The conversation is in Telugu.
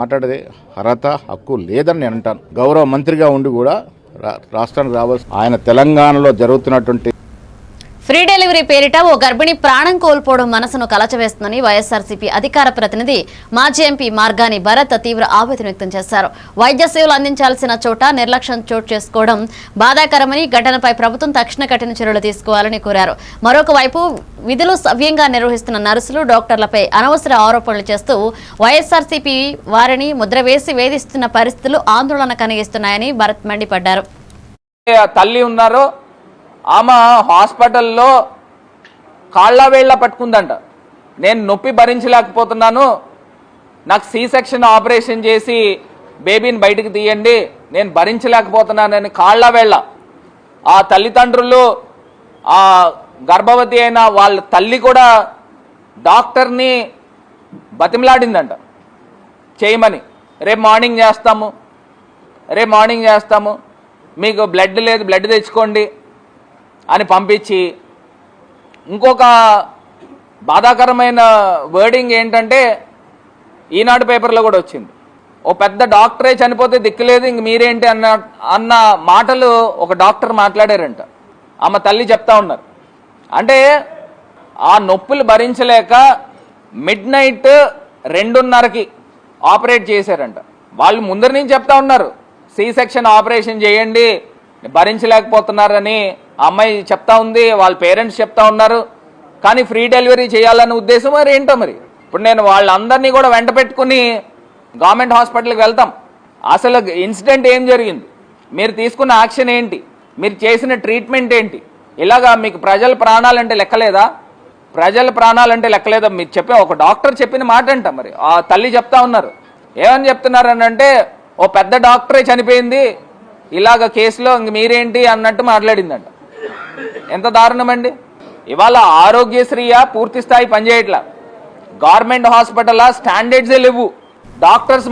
మాట్లాడేది అర్హత హక్కు లేదని నేను అంటాను. గౌరవ మంత్రిగా ఉండి కూడా రా- రాష్ట్రానికి రావాల్సి ఆయన తెలంగాణలో జరుగుతున్నటువంటి ఫ్రీ డెలివరీ పేరిట ఓ గర్భిణి ప్రాణం కోల్పోవడం మనసును కలచవేస్తుందని వైఎస్ఆర్సీపీ అధికార ప్రతినిధి మాజీ ఎంపీ మార్గాని భరత్ తీవ్ర ఆవేదన వ్యక్తం చేశారు. వైద్య సేవలు అందించాల్సిన చోట నిర్లక్ష్యం చోటు చేసుకోవడం బాధాకరమని ఘటనపై ప్రభుత్వం తక్షణ కఠిన చర్యలు తీసుకోవాలని కోరారు. మరొక వైపు విధులు సవ్యంగా నిర్వహిస్తున్న నర్సులు డాక్టర్లపై అనవసర ఆరోపణలు చేస్తూ వైఎస్ఆర్సీపీ వారిని ముద్ర వేసి వేధిస్తున్న పరిస్థితులు ఆందోళన కలిగిస్తున్నాయని భరత్ మండిపడ్డారు. తల్లి ఉన్నారో ఆమె హాస్పిటల్లో కాళ్ళ వేళ్ళ పట్టుకుందంట. నేను నొప్పి భరించలేకపోతున్నాను. నాకు సి సెక్షన్ ఆపరేషన్ చేసి బేబీని బయటికి తీయండి. నేను భరించలేకపోతున్నానని కాళ్ళ వేళ్ళ. ఆ తల్లిదండ్రులు ఆ గర్భవతి అయిన వాళ్ళ తల్లి కూడా డాక్టర్ని బతిమలాడిందంట. చేయమని. రేపు మార్నింగ్ చేస్తాము. రేపు మార్నింగ్ చేస్తాము. మీకు బ్లడ్ లేదు బ్లడ్ తెచ్చుకోండి. అని పంపించి ఇంకొక బాధాకరమైన వర్డింగ్ ఏంటంటే ఈనాడు పేపర్లో కూడా వచ్చింది. ఓ పెద్ద డాక్టరే చనిపోతే దిక్కులేదు ఇంక మీరేంటి అన్న అన్న మాటలు ఒక డాక్టర్ మాట్లాడారంట. ఆమె తల్లి చెప్తా ఉన్నారు. అంటే ఆ నొప్పులు భరించలేక మిడ్ నైట్ రెండున్నరకి ఆపరేట్ చేశారంట. వాళ్ళు ముందర నుంచి చెప్తా ఉన్నారు సి సెక్షన్ ఆపరేషన్ చేయండి భరించలేకపోతున్నారని ఆ అమ్మాయి చెప్తా ఉంది వాళ్ళ పేరెంట్స్ చెప్తా ఉన్నారు. కానీ ఫ్రీ డెలివరీ చేయాలనే ఉద్దేశం మరి ఏంటో మరి? ఇప్పుడు నేను వాళ్ళందరినీ కూడా వెంట పెట్టుకుని గవర్నమెంట్ హాస్పిటల్కి వెళ్తాం. అసలు ఇన్సిడెంట్ ఏం జరిగింది? మీరు తీసుకున్న యాక్షన్ ఏంటి? మీరు చేసిన ట్రీట్మెంట్ ఏంటి? ఇలాగా మీకు ప్రజల ప్రాణాలంటే లెక్కలేదా? ప్రజల ప్రాణాలంటే లెక్కలేదా? మీరు చెప్పే ఒక డాక్టర్ చెప్పిన మాట అంట మరి. ఆ తల్లి చెప్తా ఉన్నారు. ఏమని చెప్తున్నారు అని అంటే ఓ పెద్ద డాక్టరే చనిపోయింది ఇలాగ కేసులో ఇంక మీరేంటి అన్నట్టు మాట్లాడిందంట. ఎంత దారుణమండి? ఇవాళ ఆరోగ్యశ్రీయా పూర్తి స్థాయి పనిచేయట్లా. గవర్నమెంట్ హాస్పిటల్ స్టాండర్డ్సే లేవు. డాక్టర్స్